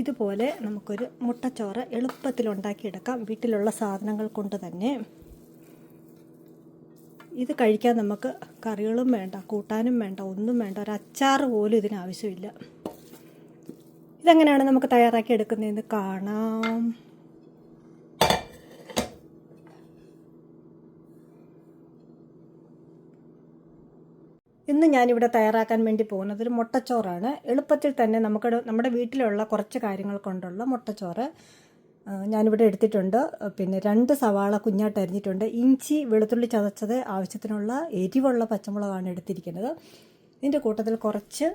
ഇതുപോലെ നമുക്കൊരു മുട്ടച്ചോറ് എളുപ്പത്തിൽ ഉണ്ടാക്കിയെടുക്കാം വീട്ടിലുള്ള സാധനങ്ങൾ കൊണ്ട് തന്നെ. ഇത് കഴിക്കാൻ നമുക്ക് കറികളും വേണ്ട കൂട്ടാനും വേണ്ട ഒന്നും വേണ്ട ഒരു അച്ചാർ പോലും ഇതിനാവശ്യമില്ല ഇതെങ്ങനെയാണ് നമുക്ക് തയ്യാറാക്കി എടുക്കുന്നതെന്ന് കാണാം. ഇന്ന് ഞാനിവിടെ തയ്യാറാക്കാൻ വേണ്ടി പോകുന്നത് ഒരു മുട്ടച്ചോറാണ്. എളുപ്പത്തിൽ തന്നെ നമുക്ക് നമ്മുടെ വീട്ടിലുള്ള കുറച്ച് കാര്യങ്ങൾ കൊണ്ടുള്ള മുട്ടച്ചോറ് ഞാനിവിടെ എടുത്തിട്ടുണ്ട്. പിന്നെ രണ്ട് സവാള കുഞ്ഞായിട്ട് അരിഞ്ഞിട്ടുണ്ട്. ഇഞ്ചി വെളുത്തുള്ളി ചതച്ചത് ആവശ്യത്തിനുള്ള എരിവുള്ള പച്ചമുളകാണ് എടുത്തിരിക്കുന്നത്. ഇതിന്റെ കൂട്ടത്തിൽ കുറച്ച്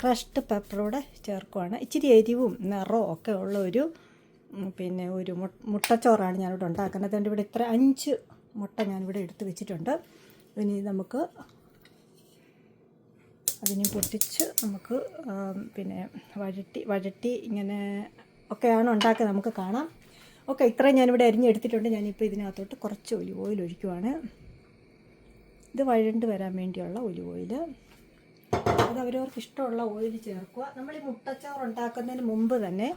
ക്രഷ്ഡ് പെപ്പറൂടെ ചേർക്കുവാണ്. ഇച്ചിരി എരിവും നിറവും ഒക്കെ ഉള്ള ഒരു പിന്നെ ഒരു മുട്ടച്ചോറാണ് ഞാനിവിടെ ഉണ്ടാക്കുന്നത്. അതുകൊണ്ട് ഇവിടെ ഇത്ര അഞ്ച് മുട്ട ഞാനിവിടെ എടുത്ത് വെച്ചിട്ടുണ്ട്. ഇനി നമുക്ക് അതിനെ പൊട്ടിച്ച് നമുക്ക് പിന്നെ വഴട്ടി വഴട്ടി ഇങ്ങനെ ഒക്കെയാണ് ഉണ്ടാക്കുക നമുക്ക് കാണാം. ഓക്കെ ഇത്രയും ഞാനിവിടെ അരിഞ്ഞെടുത്തിട്ടുണ്ട്. ഞാനിപ്പോൾ ഇതിനകത്തോട്ട് കുറച്ച് ഒലിവ് ഓയിൽ ഒഴിക്കുവാണ്. ഇത് വഴണ്ട് വരാൻ വേണ്ടിയുള്ള ഒലിവ് ഓയിൽ. അത് അവരവർക്ക് ഇഷ്ടമുള്ള ഓയിൽ ചേർക്കുക. നമ്മൾ ഈ മുട്ടച്ചോറ് ഉണ്ടാക്കുന്നതിന് മുമ്പ് തന്നെ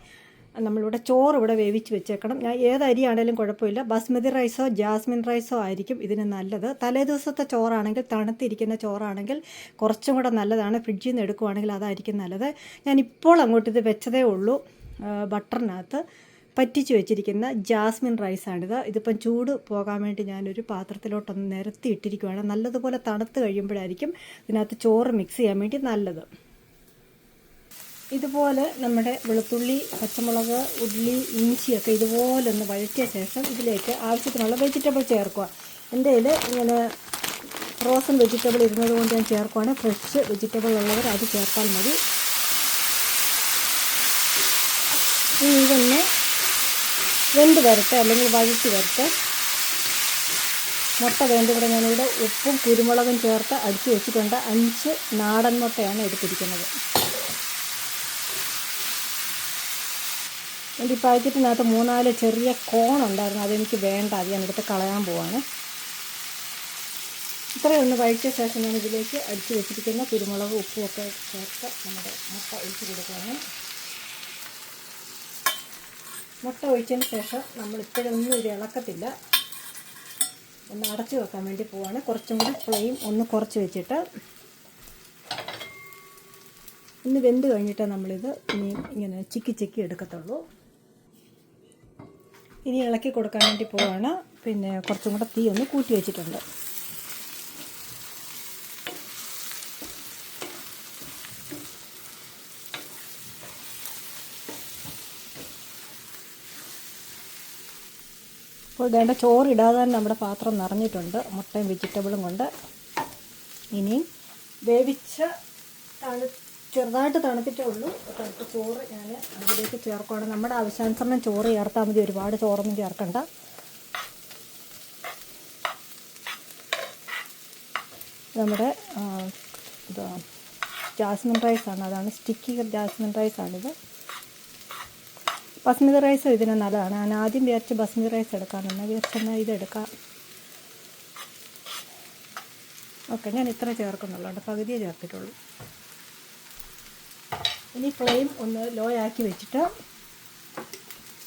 നമ്മളിവിടെ ചോറ് ഇവിടെ വേവിച്ച് വെച്ചേക്കണം. ഞാൻ ഏത് അരിയാണേലും കുഴപ്പമില്ല. ബസ്മതി റൈസോ ജാസ്മിൻ റൈസോ ആയിരിക്കും ഇതിന് നല്ലത്. തലേ ദിവസത്തെ ചോറാണെങ്കിൽ തണുത്തിരിക്കുന്ന ചോറാണെങ്കിൽ കുറച്ചും കൂടെ നല്ലതാണ്. ഫ്രിഡ്ജിൽ നിന്ന് എടുക്കുവാണെങ്കിൽ അതായിരിക്കും നല്ലത്. ഞാൻ ഇപ്പോൾ അങ്ങോട്ട് ഇത് വെച്ചതേ ഉള്ളൂ. ബട്ടറിനകത്ത് പറ്റിച്ച് വെച്ചിരിക്കുന്ന ജാസ്മിൻ റൈസാണിത്. ഇതിപ്പം ചൂട് പോകാൻ വേണ്ടി ഞാനൊരു പാത്രത്തിലോട്ടൊന്ന് നിരത്തി ഇട്ടിരിക്കുവാണ് നല്ലതുപോലെ തണുത്ത് കഴിയുമ്പോഴായിരിക്കും ഇതിനകത്ത് ചോറ് മിക്സ് ചെയ്യാൻ വേണ്ടി നല്ലത്. ഇതുപോലെ നമ്മുടെ വെളുത്തുള്ളി പച്ചമുളക് ഉള്ളി ഇഞ്ചിയൊക്കെ ഇതുപോലെ ഒന്ന് വഴറ്റിയ ശേഷം ഇതിലേക്ക് ആവശ്യത്തിനുള്ള വെജിറ്റബിൾ ചേർക്കുക. എന്റെ കയ്യിൽ ഇങ്ങനെ ഫ്രോസൺ വെജിറ്റബിൾ ഇരുന്നത് കൊണ്ട് ഞാൻ ചേർക്കുവാണ്. ഫ്രഷ് വെജിറ്റബിൾ ഉള്ളവർ അത് ചേർത്താൽ മതി. ഇതൊന്ന് വെന്ത് വരട്ടെ അല്ലെങ്കിൽ വഴറ്റി വരട്ടെ. മുട്ട വേണ്ടി ഇവിടെ ഞാനിവിടെ ഉപ്പും കുരുമുളകും ചേർത്ത് അടിച്ചു വെച്ചിട്ടുണ്ട്. അഞ്ച് നാടൻ മുട്ടയാണ് എടുത്തിരിക്കുന്നത്. എന്റെ ഈ പാക്കറ്റിനകത്ത് മൂന്നാൽ ചെറിയ കോൺ ഉണ്ടായിരുന്നു. അതെനിക്ക് വേണ്ട. അത് ഞാൻ എടുത്ത് കളയാൻ പോവാണ്. ഇത്രയും ഒന്ന് വഴിച്ച ശേഷം ഞാൻ ഇതിലേക്ക് അടിച്ചു വെച്ചിരിക്കുന്ന കുരുമുളക് ഉപ്പും ഒക്കെ ചേർത്ത് നമ്മുടെ മുട്ട ഒഴിച്ച് കൊടുക്കുകയാണ്. മുട്ട ഒഴിച്ചതിന് ശേഷം നമ്മൾ ഇപ്പോഴൊന്നും ഇത് ഇളക്കത്തില്ല. ഒന്ന് അടച്ചു വെക്കാൻ വേണ്ടി പോവാണ്. കുറച്ചും കൂടി ഫ്ലെയിം ഒന്ന് കുറച്ച് വെച്ചിട്ട് ഇന്ന് വെന്ത് കഴിഞ്ഞിട്ട് നമ്മളിത് ഇനി ഇങ്ങനെ ചിക്കി ചിക്കി എടുക്കത്തുള്ളൂ. ഇനി ഇളക്കി കൊടുക്കാൻ വേണ്ടി പോവാണ്. പിന്നെ കുറച്ചും കൂടെ തീ ഒന്ന് കൂട്ടി വെച്ചിട്ടുണ്ട്. അപ്പോൾ വേണ്ട ചോറിടാതെ തന്നെ നമ്മുടെ പാത്രം നിറഞ്ഞിട്ടുണ്ട്. മുട്ടയും വെജിറ്റബിളും കൊണ്ട്. ഇനി വേവിച്ച തണു ചെറുതായിട്ട് തണുപ്പിച്ചേ ഉള്ളൂ. തണുത്ത ചോറ് ഞാൻ അതിലേക്ക് ചേർക്കുകയാണ് നമ്മുടെ ആവശ്യാനുസരണം ചോറ് ചേർത്താൽ മതി. ഒരുപാട് ചോറൊന്നും ചേർക്കണ്ട. നമ്മുടെ ഇതാ ജാസ്മിൻ റൈസാണ്. അതാണ് സ്റ്റിക്കി ജാസ്മിൻ റൈസാണിത്. ബസ്മതി റൈസ് ഇതിന് നല്ലതാണ്. ഞാൻ ആദ്യം വിചാരിച്ച് ബസ്മതി റൈസ് എടുക്കാമെന്ന് വിചാരിച്ചെന്നാൽ ഇതെടുക്കാം ഓക്കെ ഞാൻ ഇത്ര ചേർക്കുന്നുള്ളൂ. കേട്ടോ പകുതിയേ ചേർത്തിട്ടുള്ളൂ. ഇനി ഫ്ലെയിം ഒന്ന് ലോ ആക്കി വെച്ചിട്ട്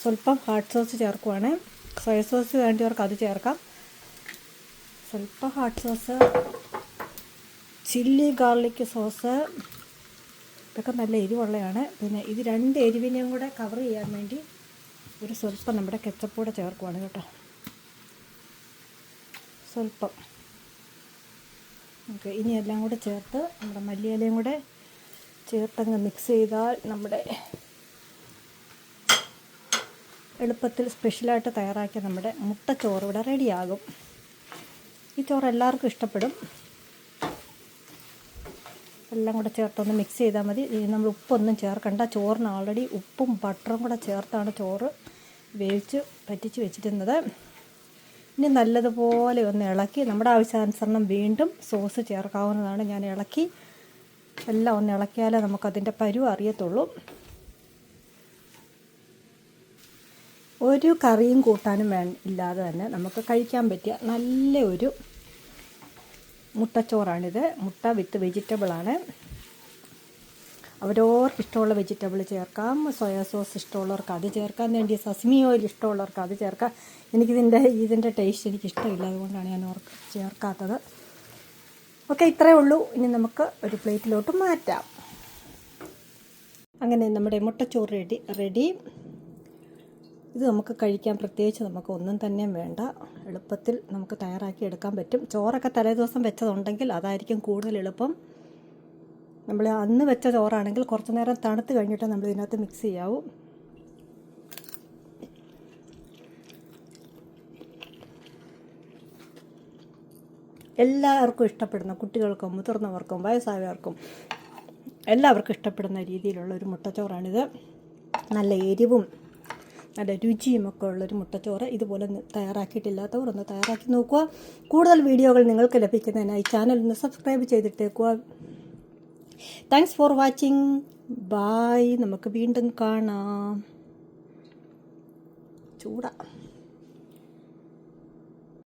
സ്വല്പം ഹാട്ട് സോസ് ചേർക്കുവാണ്. സോയ സോസ് വേണ്ടിയവർക്ക് അത് ചേർക്കാം. സ്വല്പം hot sauce chilli garlic sauce ഇതൊക്കെ നല്ല എരിവുള്ളതാണ് പിന്നെ ഇത് രണ്ട് എരിവിനെയും കൂടെ കവർ ചെയ്യാൻ വേണ്ടി ഒരു സ്വല്പം നമ്മുടെ കെച്ചപ്പ് കൂടെ ചേർക്കുവാണ് കേട്ടോ. സ്വല്പം. ഓക്കെ ഇനി എല്ലാം കൂടെ ചേർത്ത് നമ്മുടെ മല്ലിയിലയും കൂടെ ചേർത്തങ്ങ് മിക്സ് ചെയ്താൽ നമ്മുടെ എളുപ്പത്തിൽ സ്പെഷ്യലായിട്ട് തയ്യാറാക്കിയ നമ്മുടെ മുട്ടച്ചോറ് ഇവിടെ റെഡിയാകും ഈ ചോറ് എല്ലാവർക്കും ഇഷ്ടപ്പെടും. എല്ലാം കൂടെ ചേർത്തൊന്ന് മിക്സ് ചെയ്താൽ മതി. നമ്മൾ ഉപ്പൊന്നും ചേർക്കണ്ട. ചോറിന് ഓൾറെഡി ഉപ്പും ബട്ടറും കൂടെ ചേർത്താണ് ചോറ് വേവിച്ച് പറ്റിച്ച് വെച്ചിരുന്നത്. ഇനി നല്ലതുപോലെ ഒന്ന് ഇളക്കി നമ്മുടെ ആവശ്യാനുസരണം വീണ്ടും സോസ് ചേർക്കാവുന്നതാണ്. ഞാൻ ഇളക്കി എല്ലാം ഒന്ന് ഇളക്കിയാലേ നമുക്കതിന്റെ പരുവ് അറിയത്തുള്ളൂ. ഒരു കറിയും കൂട്ടാനും വേ ഇല്ലാതെ തന്നെ നമുക്ക് കഴിക്കാൻ പറ്റിയ നല്ല ഒരു മുട്ടച്ചോറാണിത്. മുട്ട വിത്ത് വെജിറ്റബിളാണ് അവരവർക്ക് ഇഷ്ടമുള്ള വെജിറ്റബിൾ ചേർക്കാം. സോയാ സോസ് ഇഷ്ടമുള്ളവർക്ക് അത് ചേർക്കാൻ വേണ്ടി സസ്മി ഓയിൽ ഇഷ്ടമുള്ളവർക്ക് അത് ചേർക്കാം. എനിക്കിതിന്റെ ഇതിന്റെ ടേസ്റ്റ് എനിക്ക് ഇഷ്ടമില്ല അതുകൊണ്ടാണ് ഞാൻ ഓർക്ക് ചേർക്കാത്തത്. ഓക്കെ ഇത്രയേ ഉള്ളൂ. ഇനി നമുക്ക് ഒരു പ്ലേറ്റിലോട്ട് മാറ്റാം. അങ്ങനെ നമ്മുടെ മുട്ടച്ചോറ് റെഡി റെഡി. ഇത് നമുക്ക് കഴിക്കാൻ പ്രത്യേകിച്ച് നമുക്ക് ഒന്നും തന്നെ വേണ്ട. എളുപ്പത്തിൽ നമുക്ക് തയ്യാറാക്കി എടുക്കാൻ പറ്റും. ചോറൊക്കെ തലേദിവസം വെച്ചതുണ്ടെങ്കിൽ അതായിരിക്കും കൂടുതൽ എളുപ്പം. നമ്മൾ അന്ന് വെച്ച ചോറാണെങ്കിൽ കുറച്ച് നേരം തണുത്ത് കഴിഞ്ഞിട്ട് നമ്മൾ ഇതിനകത്ത് മിക്സ് ചെയ്യാവൂ. എല്ലാവർക്കും ഇഷ്ടപ്പെടുന്ന കുട്ടികൾക്കും മുതിർന്നവർക്കും വയസ്സായവർക്കും എല്ലാവർക്കും ഇഷ്ടപ്പെടുന്ന രീതിയിലുള്ള ഒരു മുട്ടച്ചോറാണിത്. നല്ല എരിവും നല്ല രുചിയും ഒക്കെ ഉള്ളൊരു മുട്ടച്ചോറ്. ഇതുപോലെ തയ്യാറാക്കിയിട്ടില്ലാത്തവർ ഒന്ന് തയ്യാറാക്കി നോക്കുക. കൂടുതൽ വീഡിയോകൾ നിങ്ങൾക്ക് ലഭിക്കുന്നതിനായി ചാനൽ ഒന്ന് സബ്സ്ക്രൈബ് ചെയ്തിട്ടേക്കുക. താങ്ക്സ് ഫോർ വാച്ചിങ് ബായ് നമുക്ക് വീണ്ടും കാണാം. ചൂടാ.